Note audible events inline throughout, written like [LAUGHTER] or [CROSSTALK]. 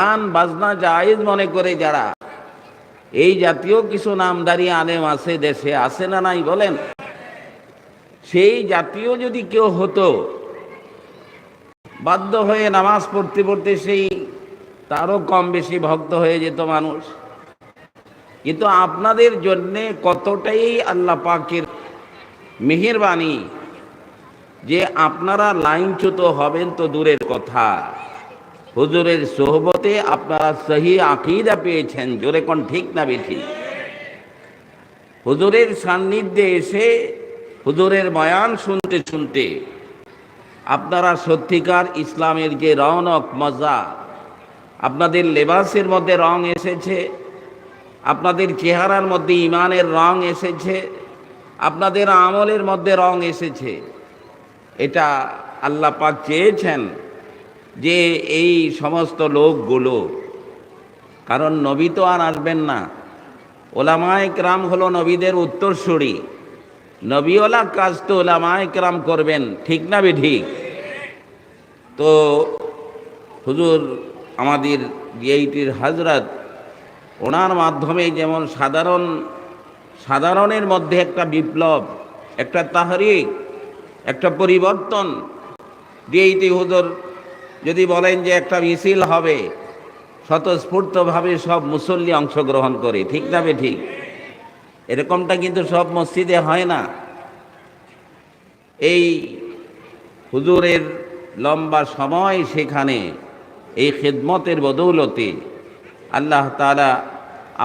গান, বাজনা, জায়েজ মনে করে যারা। এই জাতীয় কিছু নামদারি আলেম আছে, দেশে আছে না নাই বলেন? সেই জাতীয় যদি কেউ হতো, বাধ্য হয়ে নামাজ পড়তে পড়তে সেই তারও কম বেশি ভক্ত হয়ে যেত মানুষ। কিন্তু আপনাদের জন্যে কতটাই আল্লাহ পাকের মেহেরবানি যে আপনারা লাইনচ্যুত হবেন তো দূরের কথা। হুজুরের সোহবতে আপনারা সহি আকিদা পেয়েছেন, জোরে কোন ঠিক না বেশি হুজুরের সান্নিধ্যে এসে হুজুরের বয়ান শুনতে শুনতে আপনারা সত্যিকার ইসলামের যে রৌনক মজা, আপনাদের লেবাসের মধ্যে রং এসেছে, আপনাদের চেহারার মধ্যে ইমানের রং এসেছে, আপনাদের আমলের মধ্যে রং এসেছে, এটা আল্লাহ পাক চেয়েছেন যে এই সমস্ত লোকগুলো, কারণ নবী তো আর আসবেন না। ওলামায় ক্রাম হলো নবীদের উত্তরসূরি। নবীওয়ালা কাজ তো ওলামায় ক্রাম করবেন, ঠিক না বে ঠিক তো হুজুর আমাদের জিআইটির হাজরাত, ওনার মাধ্যমে যেমন সাধারণ, সাধারণের মধ্যে একটা বিপ্লব, একটা তাহারিক, একটা পরিবর্তন ডিএইটি হুজুর যদি বলেন যে একটা মিছিল হবে, স্বতঃস্ফূর্তভাবে সব মুসল্লি অংশগ্রহণ করে, ঠিক না বে ঠিক? এরকমটা কিন্তু সব মসজিদে হয় না। এই হুজুরের লম্বা সময় সেখানে, এই খেদমতের বদৌলতে আল্লাহ তালা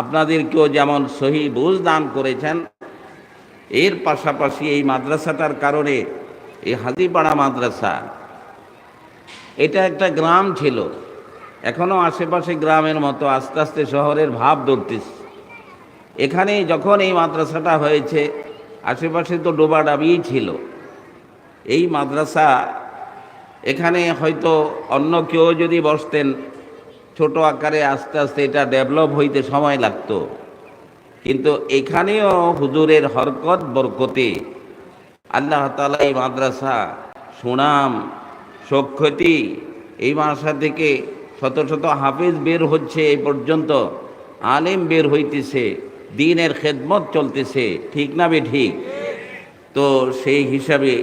আপনাদেরকেও যেমন সহি বুঝ দান করেছেন, এর পাশাপাশি এই মাদ্রাসাটার কারণে, এই হাজিপাড়া মাদ্রাসা এটা একটা গ্রাম ছিল। এখনও আশেপাশে গ্রামের মতো আস্তে আস্তে শহরের ভাব ধরতেছে। এখানে যখন এই মাদ্রাসাটা হয়েছে, আশেপাশে তো ডোবাডাবিই ছিল। এই মাদ্রাসা এখানে হয়তো অন্য কেউ যদি বসতেন, ছোট আকারে আস্তে আস্তে এটা ডেভেলপ হইতে সময় লাগতো। কিন্তু এখানেও হুজুরের হরকত বরকতে আল্লাহ তালা এই মাদ্রাসা সুনাম সক্ষতি এই মাদ্রাসা থেকে শত শত হাফিজ বের হচ্ছে এই পর্যন্ত, আলেম বের হইতেছে, দিনের খেদমত চলতেছে, ঠিক না বে ঠিক? তো সেই হিসাবে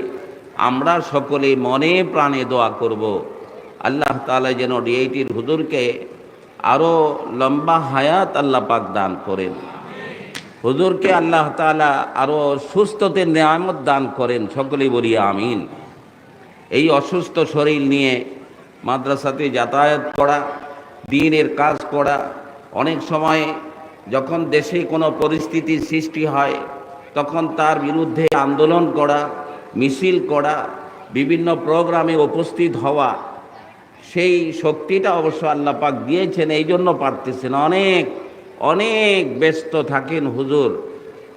আমরা সকলে মনে প্রাণে দোয়া করব। আল্লাহ তালা যেন ডিআইটির হুজুরকে আরও লম্বা হায়াত আল্লাহ পাক দান করেন। হুজুরকে আল্লাহ তালা আরও সুস্থতের নিয়ামত দান করেন, সকলেই বলি আমিন। এই অসুস্থ শরীর নিয়ে মাদ্রাসাতে যাতায়াত করা, দিনের কাজ করা, অনেক সময় যখন দেশে কোনো পরিস্থিতির সৃষ্টি হয়, তখন তার বিরুদ্ধে আন্দোলন করা, মিছিল করা, বিভিন্ন প্রোগ্রামে উপস্থিত হওয়া, সেই শক্তিটা অবশ্য আল্লাহ পাক দিয়েছেন, এই জন্য পারতেছেন। অনেক অনেক ব্যস্ত থাকেন হুজুর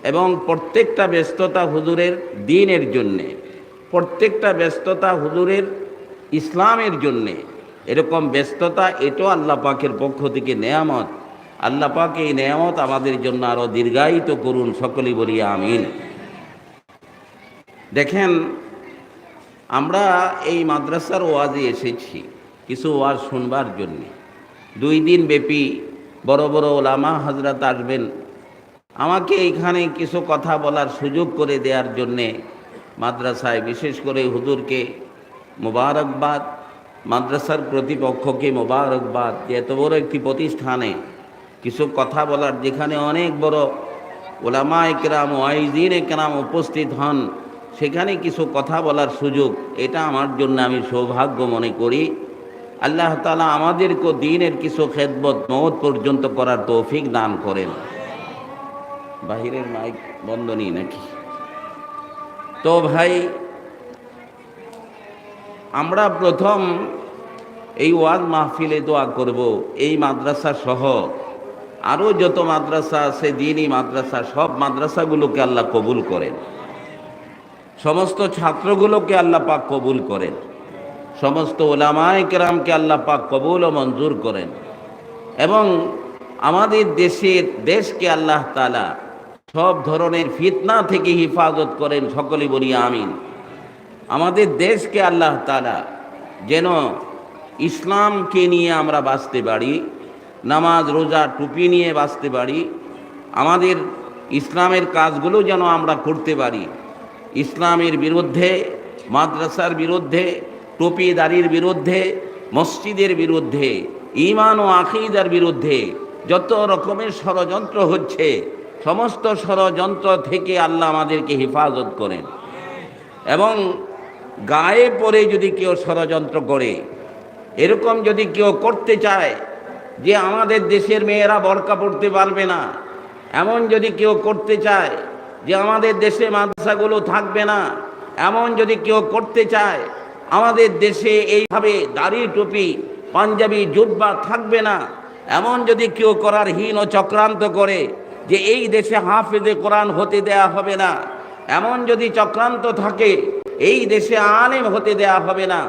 এবং প্রত্যেকটা ব্যস্ততা হুজুরের দিনের জন্যে। প্রত্যেকটা ব্যস্ততা হুজুরের ইসলামের জন্যে। এরকম ব্যস্ততা, এটাও আল্লাহ পাকের পক্ষ থেকে নেয়ামত। আল্লাহ পাক এই নেয়ামত আমাদের জন্য আরও দীর্ঘায়িত করুন সকলেই বলি আমিন। দেখেন, আমরা এই মাদ্রাসার ওয়াজে এসেছি কিছু ওয়াজ শুনবার জন্যে। দুই দিন ব্যাপী বড় বড় ওলামা হজরত আসবেন। আমাকে এইখানে কিছু কথা বলার সুযোগ করে দেওয়ার জন্যে মাদ্রাসায়, বিশেষ করে হুজুরকে মোবারকবাদ, মাদ্রাসার কর্তৃপক্ষকে মোবারকবাদ এত বড় একটি প্রতিষ্ঠানে কিছু কথা বলার, যেখানে অনেক বড় ওলামা একরাম ওয়াইজিন একরাম উপস্থিত হন, সেখানে কিছু কথা বলার সুযোগ, এটা আমার জন্য আমি সৌভাগ্য মনে করি। আল্লাহ তালা আমাদেরকে দিনের কিছু খেদমত মত পর্যন্ত করার তৌফিক দান করেন। বাহিরের মাইক বন্ধ নেই নাকি? তো ভাই, আমরা প্রথম এই ওয়াজ মাহফিলে দোয়া করব, এই মাদ্রাসা সহ। আরও যত মাদ্রাসা আছে, দিনই মাদ্রাসা, সব মাদ্রাসাগুলোকে আল্লাহ কবুল করেন। সমস্ত ছাত্রগুলোকে আল্লাহ পাক কবুল করেন। সমস্ত ওলামায় কেরামকে আল্লাহ পাক কবুল ও মঞ্জুর করেন। এবং আমাদের দেশের দেশকে আল্লাহ তালা সব ধরনের ফিতনা থেকে হিফাজত করেন সকলে বলি আমিন। আমাদের দেশকে আল্লাহ তালা যেন ইসলামকে নিয়ে আমরা বাঁচতে পারি, নামাজ, রোজা, টুপি নিয়ে বাঁচতে পারি, আমাদের ইসলামের কাজগুলো যেন আমরা করতে পারি। ইসলামের বিরুদ্ধে, মাদ্রাসার বিরুদ্ধে, টুপিদারির বিরুদ্ধে, মসজিদের বিরুদ্ধে ইমান ও আকিদার বিরুদ্ধে যত রকমের ষড়যন্ত্র হচ্ছে সমস্ত ষড়যন্ত্র থেকে আল্লাহ আমাদেরকে হেফাজত করেন। এবং গায়ে পরে যদি কেউ ষড়যন্ত্র করে, এরকম যদি কেউ করতে চায় যে আমাদের দেশের মেয়েরা বরকা পড়তে পারবে না, এমন যদি কেউ করতে চায় যে আমাদের দেশে মাদ্রাসাগুলো থাকবে না, এমন যদি কেউ করতে চায়, আমাদের দেশে এইভাবে দাড়ি টুপি, পাঞ্জাবি, জুব্বা থাকবে না, এমন যদি কেউ করার হীন চক্রান্ত করে যে এই দেশে হাফেজে কোরআন হতে দেয়া হবে না এমন যদি চক্রান্ত থাকে, এই দেশে আলেম হতে দেয়া হবে না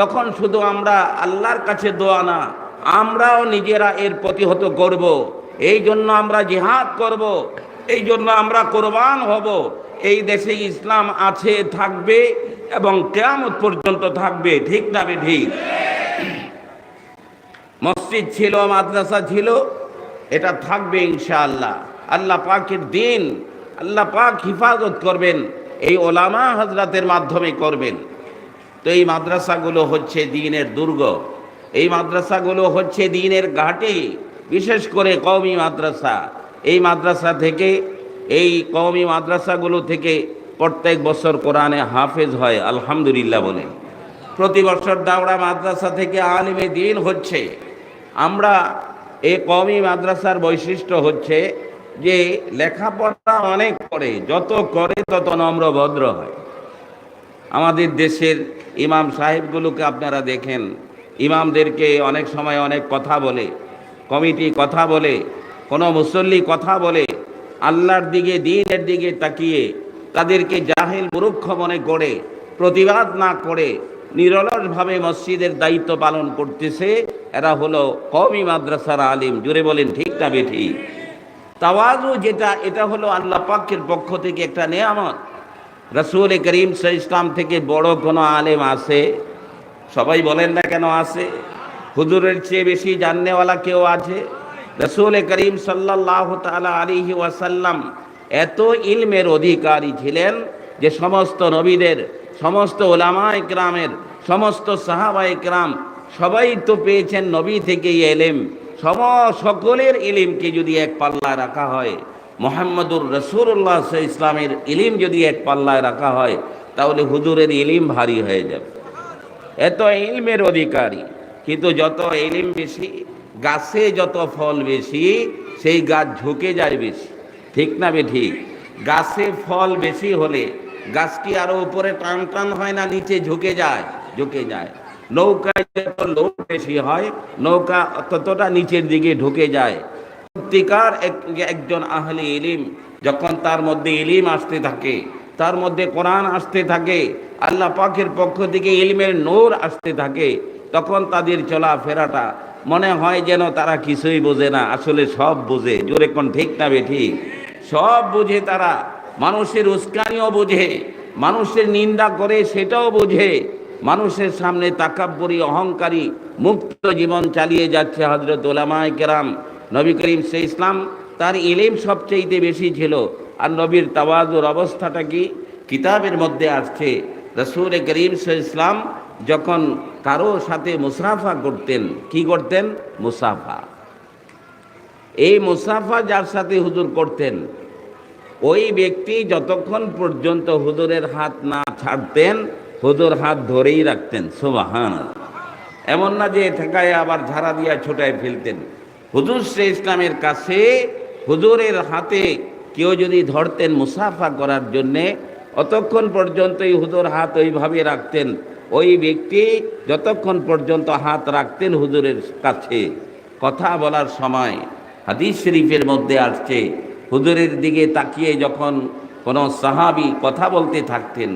তখন শুধু আমরা আল্লাহর কাছে দোয়া না, আমরাও নিজেরা এর প্রতিহত করব। এই জন্য আমরা জিহাদ করব। এই জন্য আমরা কোরবান হব এই দেশে ইসলাম আছে, থাকবে এবং কেয়ামত পর্যন্ত থাকবে, ঠিক না ঠিক মসজিদ ছিল, মাদ্রাসা ছিল, এটা থাকবে ইনশাআল্লাহ আল্লাহ পাকের দিন, আল্লাহ পাক হিফাজত করবেন, এই ওলামা হজরতের মাধ্যমে করবেন। তো এই মাদ্রাসাগুলো হচ্ছে দিনের দুর্গ। এই মাদ্রাসাগুলো হচ্ছে দিনের ঘাটে, বিশেষ করে কওমি মাদ্রাসা। এই মাদ্রাসা থেকে, এই কওমি মাদ্রাসাগুলো থেকে প্রত্যেক বছর কোরআনে হাফেজ হয়, আলহামদুলিল্লাহ বলে। প্রতি বছর দাওড়া মাদ্রাসা থেকে আলিমে দিন হচ্ছে। আমরা এই কওমি মাদ্রাসার বৈশিষ্ট্য হচ্ছে যে লেখাপড়া অনেক করে, যত করে তত নম্র ভদ্র হয়। আমাদের দেশের ইমাম সাহেবগুলোকে আপনারা দেখেন, ইমামদেরকে অনেক সময় অনেক কথা বলে, কমিটি কথা বলে, কোনো মুসল্লি কথা বলে, আল্লাহর দিকে, দিনের দিকে তাকিয়ে তাদেরকে জাহিল মুরুক্ষ মনে করে, প্রতিবাদ না করে, নিরলসভাবে মসজিদের দায়িত্ব পালন করতেছে, এরা হলো কওমি মাদ্রাসার আলিম। জুড়ে বলেন, ঠিক না বেঠি? তাওয়াজু যেটা, এটা হলো আল্লাহ পাকের পক্ষ থেকে একটা নেয়ামত। রসুল করিম সে ইসলাম থেকে বড় কোনো আলেম আছে? সবাই বলেন না কেন আছে? হুজুরের চেয়ে বেশি জাননেওয়ালা কেউ আছে? রসুল করিম সাল্লাহ তালা আলিহি ওয়াসাল্লাম এত ইলমের অধিকারী ছিলেন যে সমস্ত নবীদের, সমস্ত ওলামা ইকরামের, সমস্ত সাহাবা ইকরাম সবাই তো পেয়েছেন নবী থেকে এলেম। সম সকলের ইলিমকে যদি এক পাল্লায় রাখা হয়, মোহাম্মদুর রসুল্লাহ ইসলামের ইলিম যদি এক পাল্লায় রাখা হয়, তাহলে হুজুরের ইলিম ভারী হয়ে যাবে। এত ইলমের অধিকারী, কিন্তু যত ইলিম বেশি, গাছে যত ফল বেশি, সেই গাছ ঝুঁকে যায় বেশি। ঠিক না বে ঠিক গাছে ফল বেশি হলে গাছটি আরও উপরে টান টান হয় না, নিচে ঝুঁকে যায় ঝুঁকে যায়। নৌকায় যত লোক বেশি হয়, নৌকা ততটা নিচের দিকে ঢুকে যায়। সত্যিকার একজন আহলি ইলিম যখন তার মধ্যে ইলিম আসতে থাকে, তার মধ্যে কোরআন আসতে থাকে, আল্লাহ পাকের পক্ষ থেকে ইলমের নূর আসতে থাকে, তখন তাদের চলাফেরাটা মনে হয় যেন তারা কিছুই বোঝে না, আসলে সব বোঝে। জোরে কোন ঠিক না বে ঠিক সব বুঝে তারা। মানুষের উস্কানিও বোঝে। মানুষের নিন্দা করে সেটাও বোঝে। মানুষের সামনে তাকাব্বরি, অহংকারী, মুক্ত জীবন চালিয়ে যাচ্ছে হজরত ওলামায় কেরাম। নবী করিম সে ইসলাম তার ইলিম সবচেয়ে বেশি ছিল। আর নবীর তাওয়াজুর অবস্থাটা কি? কিতাবের মধ্যে আসছে, রসুল করিম সে ইসলাম যখন কারও সাথে মুসাফা করতেন, কি করতেন? মুসাফা। এই মুসাফা যার সাথে হুজুর করতেন, ওই ব্যক্তি যতক্ষণ পর্যন্ত হুজুরের হাত না ছাড়তেন হুজুর হাত ধরেই রাখতেন সুবাহান এমন না যে ঠেকায় আবার ঝাড়া দিয়া ছোটায় ফেলতেন। হুজুর শ্রী ইসলামের কাছে হুজুরের হাতে কেউ যদি ধরতেন মুসাফা করার জন্যে, অতক্ষণ পর্যন্তই হুজুর হাত ওইভাবে রাখতেন। ওই ব্যক্তি যতক্ষণ পর্যন্ত হাত রাখতেন হুজুরের কাছে। কথা বলার সময় হাদিস শরীফের মধ্যে আসছে, হুজুরের দিকে তাকিয়ে যখন কোনো সাহাবি কথা বলতে থাকতেন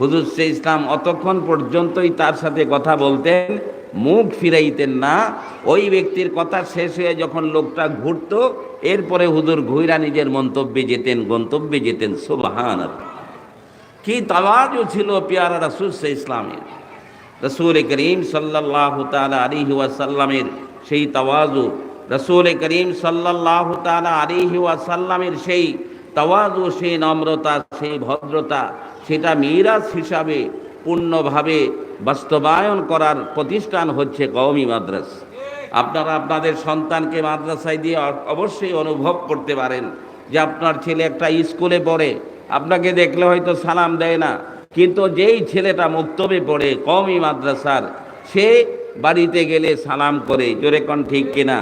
হুজুর সে ইসলাম অতক্ষণ পর্যন্তই তার সাথে কথা বলতেন, মুখ ফিরাইতেন না। ওই ব্যক্তির কথা শেষ হয়ে যখন লোকটা ঘুরতো, এরপরে হুজুর ঘুইরা নিজের মন্তব্যে যেতেন, গন্তব্যে যেতেন সুবাহান কি তাওয়াজও ছিল পেয়ারা রাসুল সে ইসলামের। রসুল করিম সাল্লাহ তালা আলিহি ওয়াসাল্লামের সেই তাওয়াজু, রসুল করিম সাল্লাহ তালা আলিহি ওয়াসাল্লামের সেই তাওয়াজু, সেই নম্রতা, সেই ভদ্রতা সেটা মিরাজ হিসাবে পূর্ণভাবে বাস্তবায়ন করার প্রতিষ্ঠান হচ্ছে কওমি মাদ্রাস। আপনারা আপনাদের সন্তানকে মাদ্রাসায় দিয়ে অবশ্যই অনুভব করতে পারেন যে আপনার ছেলে একটা স্কুলে পড়ে, আপনাকে দেখলে হয়তো সালাম দেয় না। কিন্তু যেই ছেলেটা মুক্তবে পড়ে কমই মাদ্রাসার, সে বাড়িতে গেলে সালাম করে, জোরে কন ঠিক কিনা?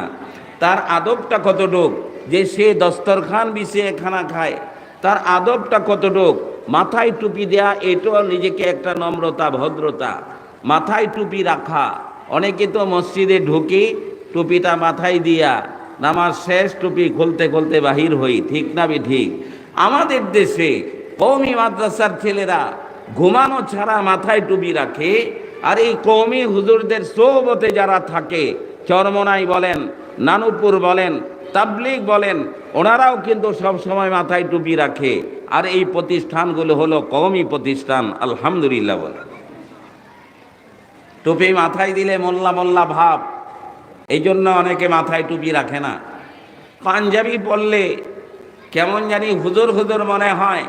তার আদবটা কতটুক? যে সে দস্তরখান বিছিয়ে খানা খায়, তার আদবটা কতটুক? মাথায় টুপি দেয়া এটাও নিজেকে একটা নম্রতা, ভদ্রতা। মাথায় টুপি রাখা। অনেকে তো মসজিদে ঢুকি, টুপিটা মাথায় দিয়া নামাজ শেষ, টুপি খুলতে খুলতে বাহির হই। ঠিক না বি ঠিক আমাদের দেশে কৌমি মাদ্রাসার ছেলেরা ঘুমানো ছাড়া মাথায় টুপি রাখে, আর এই কৌমি হুজুরদের সোবতে যারা থাকে, চরমনাই বলেন, নানুপুর বলেন তাবলিগ বলেন, ওনারাও কিন্তু সব সময় মাথায় টুপি রাখে। আর এই প্রতিষ্ঠানগুলো হলো কওমি প্রতিষ্ঠান, আলহামদুলিল্লাহ বলে। টুপি মাথায় দিলে মোল্লা মোল্লা ভাব। এই জন্য অনেকে মাথায় টুপি রাখে না। পাঞ্জাবি পরলে কেমন জানি হুজুর হুজুর মনে হয়।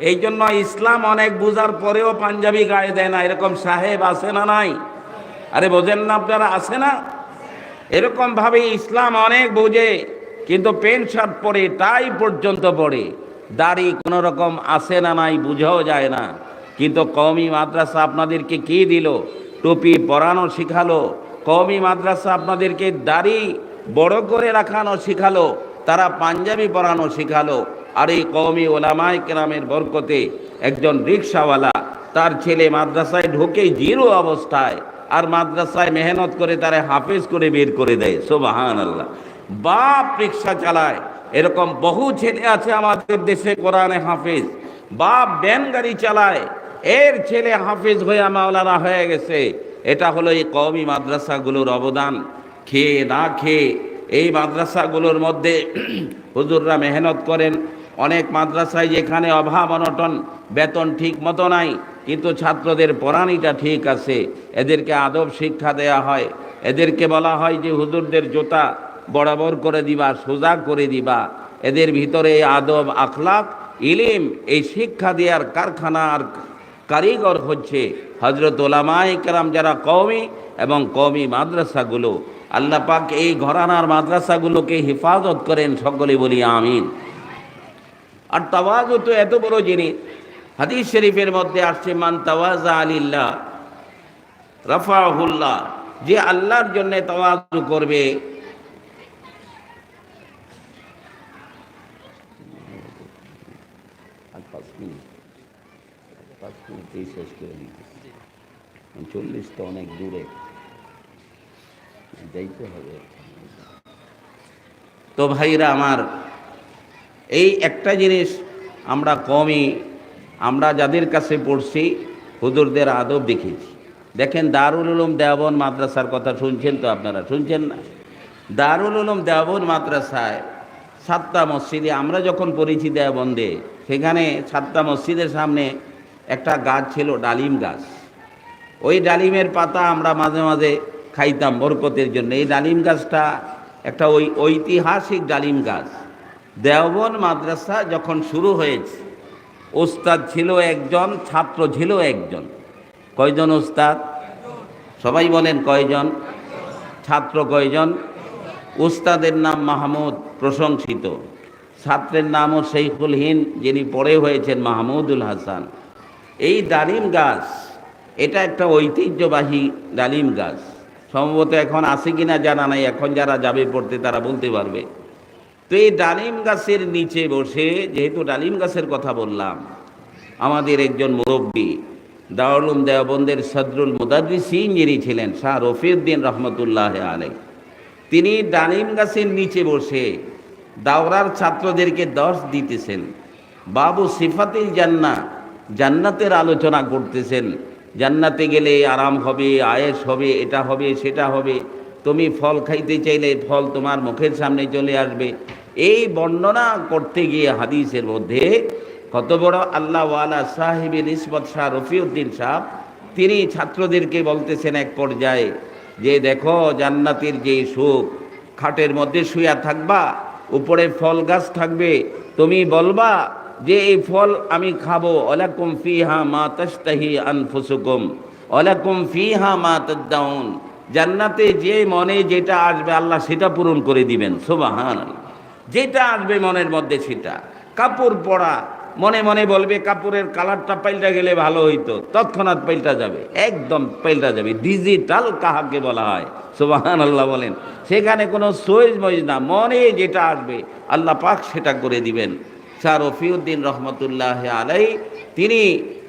এই জন্য ইসলাম অনেক বুঝার পরেও পাঞ্জাবি গায়ে দেয় না। এরকম সাহেব আছে না নাই? আরে বোঝেন না আপনারা, আছে না? এরকম ভাবে ইসলাম অনেক বোঝে। কিন্তু প্যান্ট শার্ট পরে টাই পর্যন্ত পরে দাড়ি কোনো রকম আসে না, নাই, বুঝাও যায় না। কিন্তু কওমি মাদ্রাসা আপনাদেরকে কি দিল? টুপি পরানো শিখালো। কওমি মাদ্রাসা আপনাদেরকে দাড়ি বড় করে রাখানো শিখালো। তারা পাঞ্জাবি পরানো শিখালো। আর এই কওমি ওলামায় কেরামের বরকতে একজন রিক্সাওয়ালা তার ছেলে মাদ্রাসায় ঢুকে জিরো অবস্থায় আর মাদ্রাসায় মেহনত করে তারা হাফেজ করে বের করে দেয়। সোবাহান আল্লাহ বাপ রিক্সা চালায়। এরকম বহু ছেলে আছে আমাদের দেশে, কোরআনে হাফিজ। বাপ ব্যান গাড়ি চালায়। এর ছেলে হাফিজ হয়ে মাওলানা হয়ে গেছে। এটা হলো এই কওমি মাদ্রাসাগুলোর অবদান। খেয়ে না খেয়ে এই মাদ্রাসাগুলোর মধ্যে [CLEARS THROAT] হুজুররা মেহনত করেন। অনেক মাদ্রাসায় যেখানে অভাব, অনটন, বেতন ঠিক মতো নাই, কিন্তু ছাত্রদের পড়ানিটা ঠিক আছে। এদেরকে আদব শিক্ষা দেয়া হয়। এদেরকে বলা হয় যে হুজুরদের জোতা বরাবর করে দিবা, সোজা করে দিবা। এদের ভিতরে আদব, আখলাক, ইলিম, এই শিক্ষা দেওয়ার কারখানা আর কারিগর হচ্ছে হজরত কেরাম যারা কওমি এবং কওমি মাদ্রাসাগুলো। আল্লাহ পাক এই ঘরানার মাদ্রাসাগুলোকে হেফাজত করেন, সকলে বলি আমিন। আর তাওয়াজ তো এত বড় জিনিস। হাদিস শরীফের মধ্যে আসছে, মান তাওয়াজা আলিল্লাহ, রাফাহুল্লাহ যে আল্লাহর জন্য তাওয়াজু করবে পাঁচ পাঁচ মিনিটেই শেষ করে চল্লিশ তো অনেক দূরে যাইতে হবে তো ভাইরা আমার এই একটা জিনিস আমরা কমই, আমরা যাদের কাছে পড়ছি, হুজুরদের আদব দেখেছি দেখেন দারুল উলুম দেওবন মাদ্রাসার কথা শুনছেন তো আপনারা? শুনছেন না? দারুল উলুম দেওবন মাদ্রাসায় সাতটা মসজিদে, আমরা যখন পড়েছি দেওবন্দে সেখানে সাতটা মসজিদের সামনে একটা গাছ ছিল, ডালিম গাছ। ওই ডালিমের পাতা আমরা মাঝে মাঝে খাইতাম বরকতের জন্য। এই ডালিম গাছটা একটা ওই ঐতিহাসিক ডালিম গাছ। দেওবন মাদ্রাসা যখন শুরু হয়েছে, ওস্তাদ ছিল একজন, ছাত্র ছিল একজন। কয়জন ওস্তাদ? সবাই বলেন কয়জন? ছাত্র কয়জন? উস্তাদের নাম মাহমুদ প্রশংসিত। ছাত্রের নামও শেখুল হিন যিনি পড়ে হয়েছেন মাহমুদুল হাসান। এই ডালিম গাছ, এটা একটা ঐতিহ্যবাহী ডালিম গাছ। সম্ভবত এখন আছে কিনা জানা নাই, এখন যারা যাবে পড়তে তারা বলতে পারবে। তো এই ডালিম গাছের নিচে বসে, যেহেতু ডালিম গাছের কথা বললাম, আমাদের একজন মুরব্বী দারুল দেওবন্দের সদরুল মুদাদ্দিসিন যিনি ছিলেন, শাহ রফিউদ্দিন রহমতুল্লাহ আলাই তিনি ডালিম গাছের নিচে বসে দাওরার ছাত্রদেরকে দশ দিতেছেন। বাবু সিফাতিল জান্না জান্নাতের আলোচনা করতেছেন। জান্নাতে গেলে আরাম হবে আয়েস হবে, এটা হবে, সেটা হবে। তুমি ফল খাইতে চাইলে ফল তোমার মুখের সামনে চলে আসবে। এই বর্ণনা করতে গিয়ে হাদিসের মধ্যে কত বড় আল্লাহওয়ালা সাহেবের ইসবত শাহ রফিউদ্দিন সাহ তিনি ছাত্রদেরকে বলতেছেন এক পর্যায়ে যে দেখো জান্নাতের যে সুখ, খাটের মধ্যে শুয়া থাকবা, উপরে ফল গাছ থাকবে, তুমি বলবা, যে এই ফল আমি খাব অলাকুম ফিহা মা তাস্তাহি আনফুসুকুম অলাকুম ফিহা মা তাদাউন জান্নাতে যে মনে যেটা আসবে, আল্লাহ সেটা পূরণ করে দিবেন সুবাহান যেটা আসবে মনের মধ্যে সেটা। কাপড় পরা মনে মনে বলবে, কাপড়ের কালারটা পাল্টা গেলে ভালো হইতো। তৎক্ষণাৎ পাল্টা যাবে, একদম পাল্টা যাবে। ডিজিটাল কাহাকে বলা হয়? সুবাহান আল্লাহ বলেন। সেখানে কোনো সোয়েজ মইজ না, মনে যেটা আসবে, আল্লাহ পাক সেটা করে দিবেন। স্যার রফিউদ্দিন রহমতুল্লাহ আলাই তিনি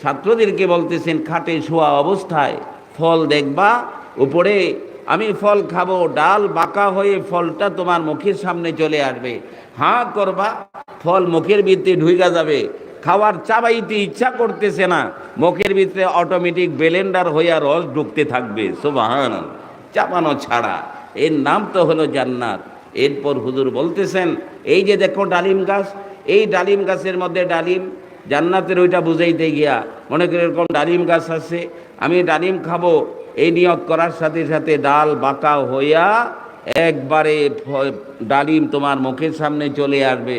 ছাত্রদেরকে বলতেছেন, খাটে শোয়া অবস্থায় ফল দেখবা, উপরে আমি ফল খাব, ডাল বাঁকা হয়ে ফলটা তোমার মুখের সামনে চলে আসবে। হাঁ করবা, ফল মুখের ভিতরে ঢুইকা যাবে। খাওয়ার চাবাইতে ইচ্ছা করতেছে না, মুখের ভিতরে অটোমেটিক বেলেন্ডার হইয়া রস ঢুকতে থাকবে। সুবাহান চাপানো ছাড়া। এর নাম তো হলো জান্নাত। এরপর হুজুর বলতেছেন, এই যে দেখো ডালিম গাছ, এই ডালিম গাছের মধ্যে ডালিম, জান্নাতের ওইটা বুঝাইতে গিয়া মনে করি এরকম ডালিম গাছ আছে, আমি ডালিম খাব এই নিয়ত করার সাথে সাথে ডাল বাঁকা হইয়া একবারে ডালিম তোমার মুখের সামনে চলে আসবে।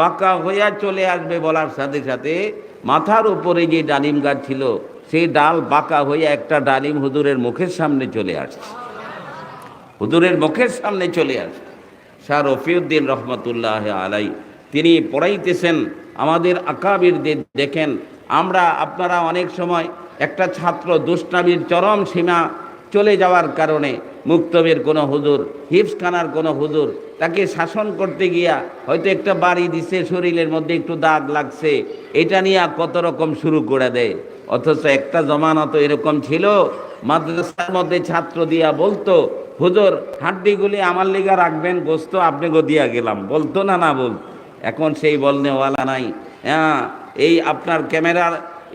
বাঁকা হইয়া চলে আসবে বলার সাথে সাথে মাথার উপরে যে ডালিম গাছ ছিল সেই ডাল বাঁকা হইয়া একটা ডালিম হুদুরের মুখের সামনে চলে আসছে। হুদুরের মুখের সামনে চলে আসছে। শাহ রফিউদ্দিন রহমতুল্লাহ আলাই, তিনি পড়াইতেছেন, আমাদের আকাবিরদের দেখেন। আমরা, আপনারা অনেক সময় একটা ছাত্র দুষ্টামির চরম সীমা চলে যাওয়ার কারণে মুক্তবের কোনো হুজুর হিপসখানার কোনো হুজুর, তাকে শাসন করতে গিয়া হয়তো একটা বাড়ি দিছে, শরীরের মধ্যে একটু দাগ লাগছে, এটা নিয়ে কত রকম শুরু করে দেয়। অথচ একটা জমানা তো এরকম ছিল, মাদ্রাসার মধ্যে ছাত্র দিয়া বলতো, হুজুর, হাড্ডিগুলি আমার লিগা রাখবেন, গোস্ত আপনাকে দিয়া গেলাম। বলতো না না বল এখন সেই বলনেওয়ালা নাই। হ্যাঁ এই আপনার ক্যামেরার,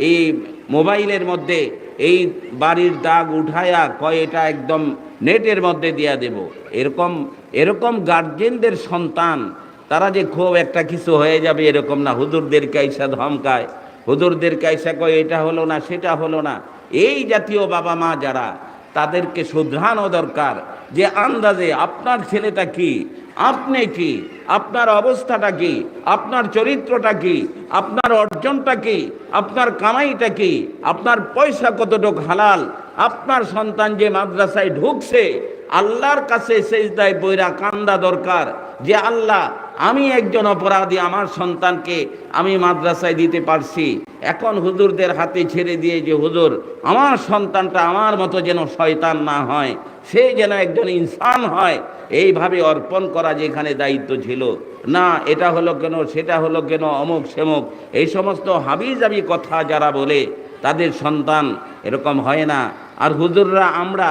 এই মোবাইলের মধ্যে এই বাড়ির দাগ উঠায়া কয় এটা একদম নেটের মধ্যে দিয়া দেব। এরকম এরকম গার্জেনদের সন্তান, তারা যে খুব একটা কিছু হয়ে যাবে এরকম না। হুজুরদের কাইসা ধমকায়। হুজুরদের কাইসা কয়, এটা হলো না, সেটা হলো না। এই জাতীয় বাবা মা যারা, তাদেরকে শুধরানো দরকার যে আন্দাজে আপনার ছেলেটা কি? আপনি কি? আপনার অবস্থাটা কি? আপনার চরিত্রটা কি? আপনার অর্জনটা কি? আপনার কামাইটা কি? আপনার পয়সা কতটুক হালাল? আপনার সন্তান যে মাদ্রাসায় ঢুকছে, আল্লাহর কাছে সেজদায় বইরা কান্দা দরকার যে আল্লাহ আমি একজন অপরাধী, আমার সন্তানকে আমি মাদ্রাসায় দিতে পারছি। এখন হুজুরদের হাতে ছেড়ে দিয়ে যে হুজুর, আমার সন্তানটা আমার মতো যেন শয়তান না হয়, সে যেন একজন ইনসান হয়, এইভাবে অর্পণ করা যেখানে দায়িত্ব ছিল। না, এটা হলো কেন, সেটা হলো কেন, অমুক সেমুক, এই সমস্ত হাবিজাবি কথা যারা বলে, তাদের সন্তান এরকম হয় না। আর হুজুররা, আমরা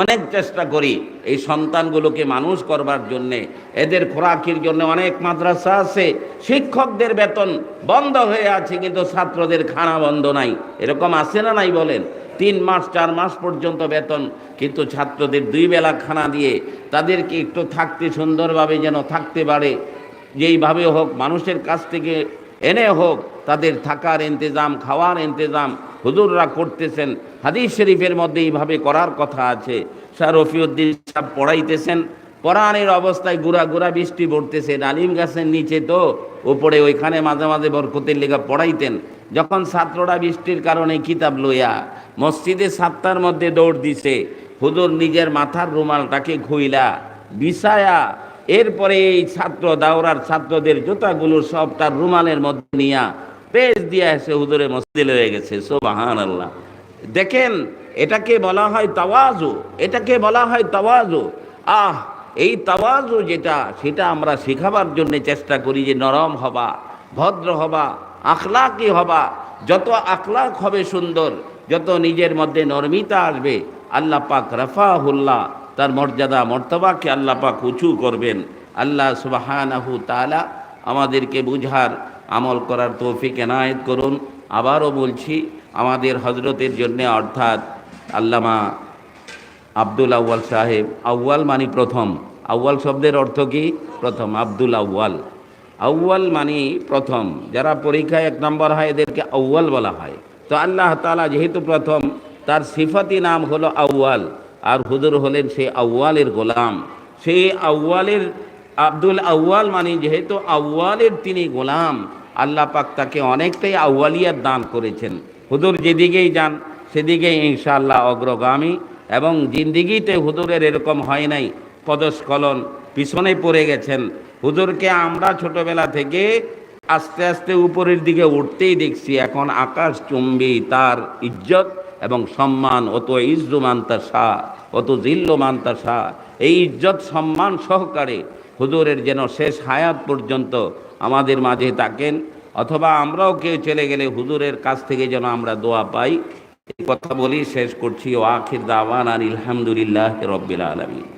অনেক চেষ্টা করি এই সন্তানগুলোকে মানুষ করবার জন্যে। এদের খোরাকির জন্য অনেক মাদ্রাসা আছে, শিক্ষকদের বেতন বন্ধ হয়ে আছে, কিন্তু ছাত্রদের খানা বন্ধ নাই। এরকম আছে না নাই বলেন? তিন মাস, চার মাস পর্যন্ত বেতন, কিন্তু ছাত্রদের দুই বেলা খানা দিয়ে তাদেরকে একটু থাকতে সুন্দরভাবে যেন থাকতে পারে। যেইভাবে হোক, মানুষের কাছ থেকে এনে হোক, তাদের থাকার ইন্তজাম, খাওয়ার ইন্তজাম, হুজুররা করতেছেন হাদিস শরীফের মধ্যে এইভাবে করার কথা আছে। শাহ রফিউদ্দিন সাহেব পড়াইতেছেন পরাণের অবস্থায় গুড়া গুড়া বৃষ্টি পড়তেছে, ডালিম গাছের নিচে তো উপরে ওইখানে মাঝে মাঝে বরকতের লেখা পড়াইতেন। যখন ছাত্ররা বৃষ্টির কারণে কিতাব লইয়া মসজিদে সাতটার মধ্যে দৌড় দিছে, হুজুর নিজের মাথার রুমালটাকে খুইলা বিছায়া এরপরে এই ছাত্র, দাওরার ছাত্রদের জুতাগুলো সব তার রুমালের মধ্যে নিয়া পেজ দিয়ে এসে হুজুরে মসজিদে হয়ে গেছে। সোবাহান আল্লাহ দেখেন, এটাকে বলা হয় তাওয়াজু, এটাকে বলা হয় তাওয়াজু। আহ, এই তাওয়াজু যেটা, সেটা আমরা শেখাবার জন্য চেষ্টা করি যে নরম হবা, ভদ্র হবা, আখলাকি হবা। যত আখলাক হবে সুন্দর, যত নিজের মধ্যে নরমিতা আসবে, আল্লাহ পাক রাফাহুল্লাহ তার মর্যাদা মর্তবাকে আল্লাহ পাক উঁচু করবেন। আল্লাহ সুবাহানাহু তালা আমাদেরকে বুঝার, আমল করার তৌফিক এনায়েত করুন। আবারও বলছি, আমাদের হজরতের জন্য অর্থাৎ আল্লামা আব্দুল আউয়াল সাহেব, আউয়াল মানে প্রথম। আউয়াল শব্দের অর্থ কি? প্রথম, আব্দুল আউয়াল। আউয়াল মানে প্রথম। যারা পরীক্ষায় এক নম্বর হয়, এদেরকে আউয়াল বলা হয়। তো আল্লাহ তালা যেহেতু প্রথম, তার সিফাতি নাম হলো আউয়াল। আর হুজুর হলেন সেই আউয়ালের গোলাম। সেই আউয়ালের আব্দুল আউয়াল মানে যেহেতু আউয়ালের তিনি গোলাম, আল্লাহ পাক তাকে অনেকটাই আউয়ালিয়াত দান করেছেন। হুজুর যেদিকেই যান, সেদিকেই ইনশাআল্লাহ অগ্রগামী এবং জিন্দিগিতে হুজুরের এরকম হয় নাই, পদস্খলন, পিছনে পড়ে গেছেন। হুজুরকে আমরা ছোটবেলা থেকে আস্তে আস্তে উপরের দিকে উঠতেই দেখছি, এখন আকাশ চুম্বি, তার ইজ্জত এবং সম্মান অত ইজ্জুমান তার শাহ অত জিল্লমান তার শাহ এই ইজ্জত সম্মান সহকারে হুজুরের যেন শেষ হায়াত পর্যন্ত আমাদের মাঝে থাকেন, অথবা আমরাও কেউ চলে গেলে হুজুরের কাছ থেকে যেন আমরা দোয়া পাই। এই কথা বলি শেষ করছি। ও আখির দাওয়ান আর আলহামদুলিল্লাহ রব্বিল আলমী